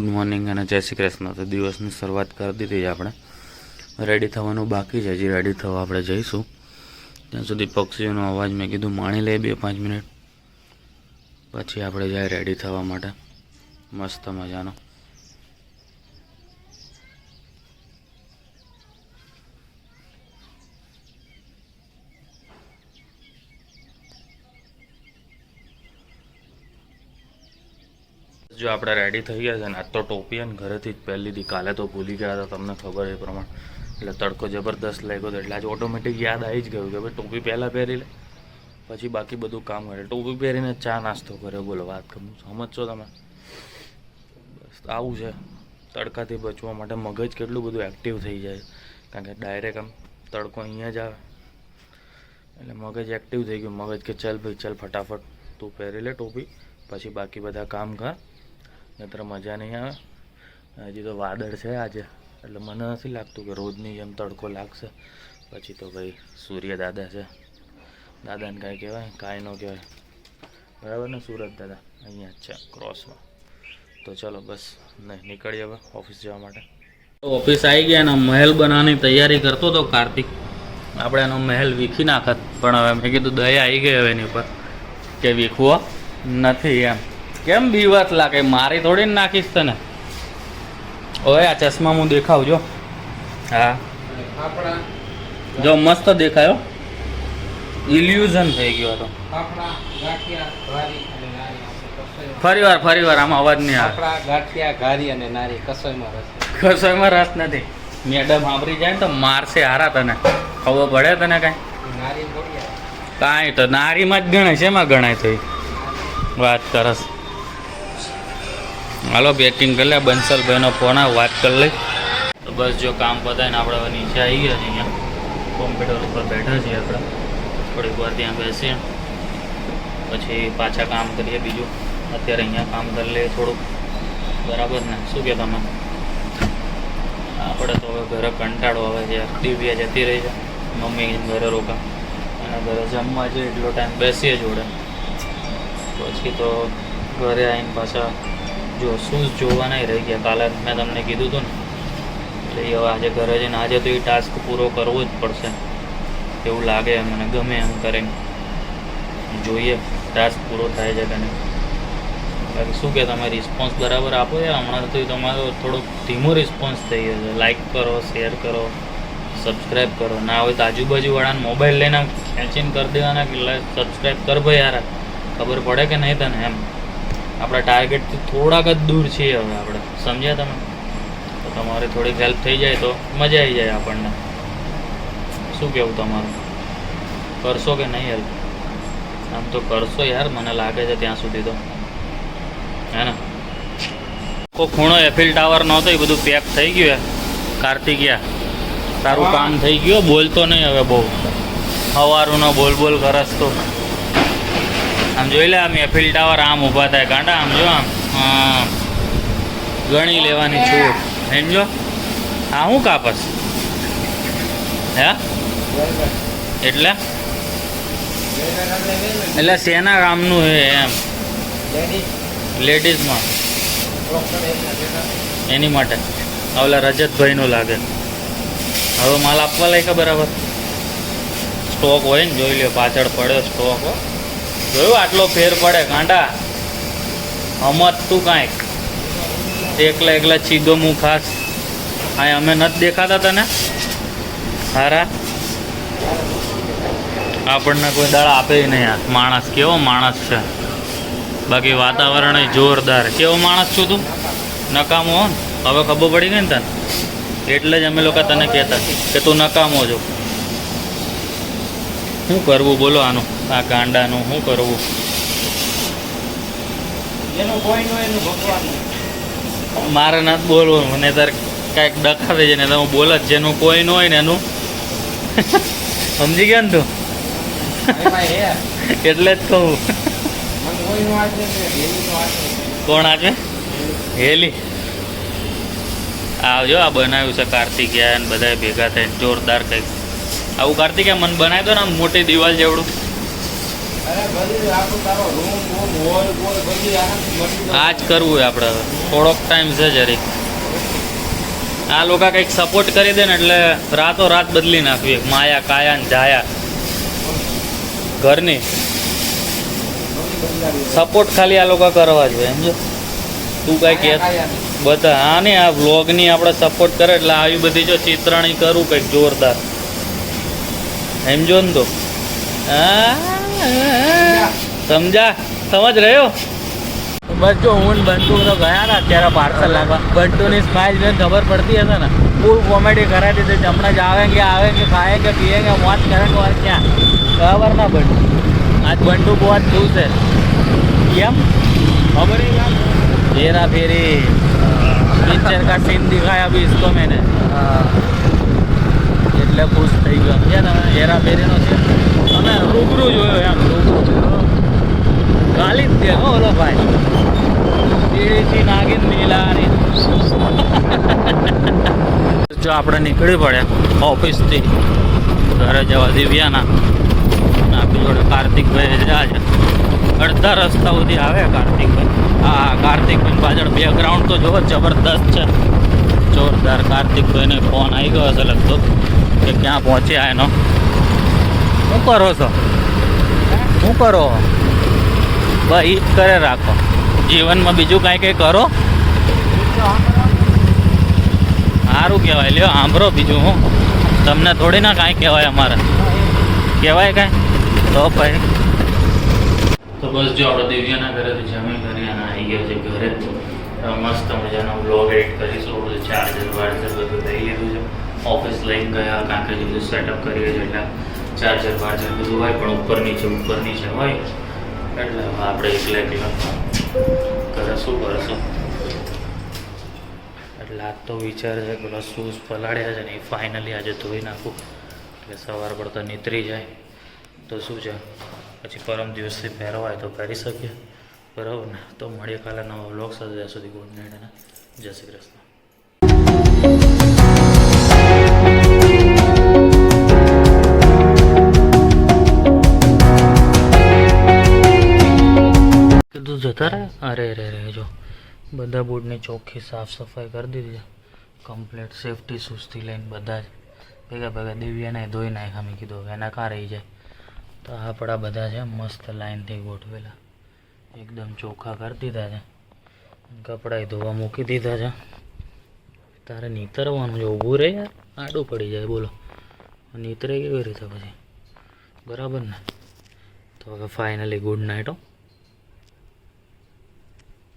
Good morning અને જય શ્રી કૃષ્ણ. તો દિવસની શરૂઆત કરી દીધી આપણે. રેડી થવાનું બાકી છે. હજી રેડી થવા આપણે જઈશું. ત્યાં સુધી પક્ષીઓનો અવાજ મેં કીધું માણી લઈએ બે પાંચ મિનિટ. પછી આપણે જાય રેડી થવા માટે. મસ્ત મજાનો. જો આપણે રેડી થઈ ગયા છે ને, આજ તો ટોપી અને ઘરેથી જ પહેલી હતી કાલે તો ભૂલી ગયા હતા, તમને ખબર એ પ્રમાણે. એટલે તડકો જબરદસ્ત લાગ્યો હતો એટલે આજે ઓટોમેટિક યાદ આવી જ ગયું કે ભાઈ ટોપી પહેલાં પહેરી લે, પછી બાકી બધું કામ કરે ટોપી પહેરીને ચા નાસ્તો કર્યો, બોલો, વાત કરું સમજશો તમે? બસ, આવું છે. તડકાથી બચવા માટે મગજ કેટલું બધું એક્ટિવ થઈ જાય. કારણ કે ડાયરેક્ટ આમ તડકો અહીંયા જ આવે. એટલે મગજ એક્ટિવ થઈ ગયું. મગજ કે, ચાલ ભાઈ, ચાલ, ફટાફટ તું પહેરી લે ટોપી, પછી બાકી બધા કામ કર. નહીતર મજા નહીં આવે. હજી તો વાદળ છે આજે. એટલે મને નથી લાગતું કે રોજની જેમ તડકો લાગશે. પછી તો ભાઈ સૂર્ય દાદા છે. દાદાને કાંઈ કહેવાય? કાંઈ ન કહેવાય. બરાબર ને સુરત દાદા? અહીંયા છે ક્રોસમાં તો ચલો બસ, નહીં, નીકળીએ હવે ઓફિસ જવા માટે. ઓફિસ આવી ગયા અને મહેલ બનાવવાની તૈયારી કરતો હતો કાર્તિક. આપણે એનો મહેલ વીખી નાખત. પણ હવે મેં કીધું દયા આવી ગઈ હવે એની ઉપર. કે વીખવો નથી એમ. કેમ બીવત લાગે? મારી થોડી ને નાખીશ તને. ઓય, આ ચશ્મા હું દેખાવજો હા. જો, મસ્ત દેખાયો. ઇલ્યુઝન થઈ ગયો હતો. ફરી વાર ફરી વાર, આમાં અવાજ નહીં આવે. ગાંઠિયા ઘારી અને નારી કસોઈમાં રસ કસોઈમાં રસ નથી. મેડમ સાંભળી જાય ને તો મારશે હારા તને. ખબર પડે તને કાંઈ. કાંઈ તો, નારીમાં જ ગણાય છે એમાં ગણાય તો વાત કરસ. હાલો, બેટિંગ કરી લે. બંસલભાઈનો ફોન આવે, વાત કરી લઈ. તો બસ જો કામ પતાવીને આપણે હવે નીચે આવી ગયા છીએ અહીંયા. કોમ્પ્યુટર ઉપર બેઠા છીએ આપણે. થોડીક વાર ત્યાં બેસીએ. પછી પાછા કામ કરીએ બીજું. અત્યારે અહીંયા કામ કરી લઈએ થોડુંક. બરાબર ને? શું કહે તમે? આપણે તો હવે ઘરે કંટાળો આવે છે દિવ્યા જતી રહી છે. મમ્મી ઘરે રોકા. અને ઘરે જમવા જઈએ એટલો ટાઈમ બેસીએ જોડે. પછી તો ઘરે આવીને પાછા જો શૂઝ જોવાના રહી ગયા. કાલે મેં તમને કીધું હતું ને, એટલે હવે આજે ઘરે જઈને, આજે તો એ ટાસ્ક પૂરો કરવો જ પડશે. એવું લાગે મને, ગમે એમ કરે જોઈએ ટાસ્ક પૂરો થાય છે નહીં. બાકી શું કે, તમે રિસ્પોન્સ બરાબર આપો યાર. હમણાં તો તમારો થોડોક ધીમો રિસ્પોન્સ થઈ ગયો છે. લાઇક કરો શેર કરો સબસ્ક્રાઈબ કરો. ના હોય તો આજુબાજુવાળાને મોબાઈલ લઈને ખેંચીને કરી દેવાના કે સબસ્ક્રાઈબ કર ભાઈ યાર. ખબર પડે કે નહીં તને એમ? આપણા ટાર્ગેટથી થોડાક જ દૂર છીએ હવે આપણે. સમજ્યા તમે? તો તમારે થોડીક હેલ્પ થઈ જાય તો મજા આવી જાય આપણને. શું કહેવું તમારું? કરશો કે નહીં હેલ્પ આમ તો કરશો યાર, મને લાગે છે ત્યાં સુધી તો. હે ને? કોઈ ખૂણો એફિલ ટાવર નહોતો, એ બધું પેક થઈ ગયું કાર્તિકિયા તારું કામ થઈ ગયું. બોલતો નહીં હવે બહુ. સવારું ન બોલ બોલ કરસ તો. આમ જોઈ લે, આમ એફિલ ટાવર આમ ઊભા થાય. ગાંડા, આમ જો આમ. ગણી લેવાની છૂટ. સમજો? હા હું કાપસ? હે? એટલે? એટલે શેના કામનું છે એમ? લેડીઝમાં એની માટે. ઓલા રજતભાઈનું લાગે. હવે માલ આપવા લાગ્યા બરાબર? સ્ટોક હોય ને, જોઈ લ્યો, પાછળ પડ્યો સ્ટોક હો. જોયું આટલો ફેર પડે કાંટા હમત તું કાંઈક. એકલા એકલા ચીદો હું ખાસ. હા અમે નથી દેખાતા તને? હારા? આપણને કોઈ દાળ આપે નહીં આ. માણસ કેવો માણસ છે? બાકી વાતાવરણ જોરદાર. કેવો માણસ છું તું? નકામો હો હવે ખબર પડી ગઈ ને તને? એટલે જ અમે લોકો તને કહેતા કે તું નકામો છો. શું કરવું બોલો આનું? આ ગાંડાનું શું કરવું? મારે નથી બોલવું મને તાર કાંઈક દખાવે છે ને તમે બોલ જ જેનું કોઈ ન હોય ને એનું. સમજી ગયા ને તું? એટલે જ કહું. કોણ આજે હેલી આવજો આ બનાવ્યું છે કાર્તિકેય ને બધા ભેગા થઈને જોરદાર કંઈક. આવું કાર્તિકેય મને બનાવી દો ને આમ મોટી દિવાલ જેવડું. આ જ કરવું આપણે થોડોક ટાઈમ છે જરીક. આ લોકો કંઈક સપોર્ટ કરી દે ને એટલે રાતો રાત બદલી નાખવી. માયા કાયા ને જાયા. ઘરની. સપોર્ટ ખાલી આ લોકો કરવા જોઈએ સમજો? તું કાંઈ કે બધા હા ને આ વ્લોગની આપણે સપોર્ટ કરે એટલે આવી બધી જો ચિત્રણી કરું કંઈક જોરદાર. સમજો ને તો? આ, समझा समझ रहे हो बस जो हूँ बंटू तो गया ना तेरा पार्सल लगा बंटू ने स्माइल में खबर पड़ती है ना फुल कॉमेडी करा देते जमना जावेंगे आवेंगे खाएँगे पिएँगे मौत करेंगे और क्या खबर ना बंटू आज बंटू बहुत खुश है यम खबर है तेरा फेरी पिक्चर का सीन दिखाया अभी इसको मैंने खुश थी गया ना हेरा फेरी ना सीन અમે રૂબરૂ જોયો એમ. રૂબરૂ ગાલી જ દે હો ઓલો ભાઈ. પીળીથી નાગીન નીલારી જો આપણે નીકળી પડ્યા ઓફિસથી. ઘરે જવા દિવ્યાના. આપણી જોડે કાર્તિકભાઈ રહ્યા છે. અડધા રસ્તા સુધી આવે કાર્તિકભાઈ. હા કાર્તિકભાઈ પાછળ બેકગ્રાઉન્ડ તો જોવો જબરદસ્ત છે. જોરદાર કાર્તિકભાઈને ફોન આવી ગયો હશે લગભગ. કે ક્યાં પહોંચ્યા એનો? શું કરો છો? શું કરો? ભાઈ જ કરે રાખો. જીવનમાં બીજું કાંઈ કંઈ કરો? સારું કહેવાય. લ્યો, સાંભળો બીજું હું. તમને થોડી ના કાંઈ કહેવાય અમારે. કહેવાય કાંઈ? તો ભાઈ તો બસ જો, આપણે દિવ્યાના ઘરેથી જમી કરી અને આવી ગયો છે ઘરે. મસ્ત મજાનો બ્લોગ એડિટ કરીશું. બધું ચાર્જર વાર્જર બધું લઈ લીધું છે. ઓફિસ લઈને ગયા કારણ કે બધું સેટઅપ કરીએ છીએ એટલે ચાર્જર વાર્જર બધું હોય, પણ ઉપર નીચે ઉપર નીચે હોય, એટલે આપણે એકલા એકલા કરશું કરશું? એટલે આજ તો વિચાર છે પેલા શૂઝ પલાળ્યા છે ને એ ફાઇનલી આજે ધોઈ નાખું. એટલે સવાર પડતા નીતરી જાય. તો શું છે? પછી પરમ દિવસથી પહેરવાય તો પહેરી શકીએ. બરાબર ને? તો મળીએ કાલે નવા વ્લોગ સાથે. ત્યાં સુધી ગુડ નાઇટ અને જય શ્રી કૃષ્ણ. જતા રહે અરે રે રે જો. બધા બૂટની ચોખ્ખી સાફ સફાઈ કરી દીધી છે. કમ્પ્લીટ સેફટી શૂઝથી લઈને બધા જ. ભેગા ભેગા દિવ્યાને ધોઈ નાખ્યા, મેં કીધું, હવે એના કાં રહી જાય? તો આપણા બધા છે, મસ્ત લાઈનથી ગોઠવેલા. એકદમ ચોખ્ખા કરી દીધા છે. કપડાં ધોવા મૂકી દીધા છે. તારે નીતરવાનું છે? ઊભું રહે યાર. આડું પડી જાય, બોલો. નીતરે કેવી રીતે પછી? બરાબર ને? તો હવે ફાઇનલી ગુડ નાઇટ હો.